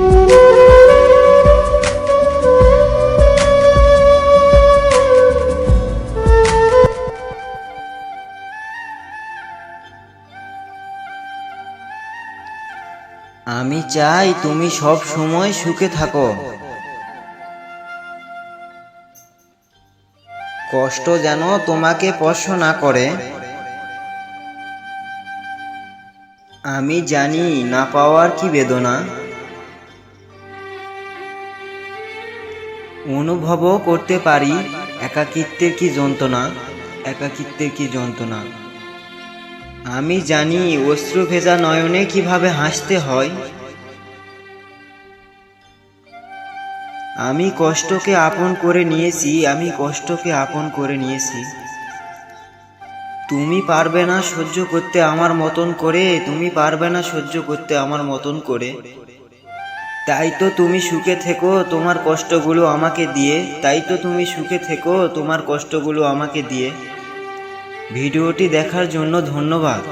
আমি চাই তুমি সব সময় সুখে থাকো। কষ্ট যেন তোমাকে স্পর্শ না করে। আমি জানি না পাওয়ার কি বেদনা। অনুভবও করতে পারি, একাকিত্বের কি যন্ত্রণা, একাকিত্বের কি যন্ত্রণা? আমি জানি অশ্রু ভেজা নয়নে কীভাবে হাসতে হয়। আমি কষ্টকে আপন করে নিয়েছি, আমি কষ্টকে আপন করে নিয়েছি। তুমি পারবে না সহ্য করতে আমার মতন করে, তুমি পারবে না সহ্য করতে আমার মতন করে। তাই তো তুমি সুখে থেকো, তোমার কষ্টগুলো আমাকে দিয়ে। তাই তো তুমি সুখে থেকো, তোমার কষ্টগুলো আমাকে দিয়ে। ভিডিওটি দেখার জন্য ধন্যবাদ।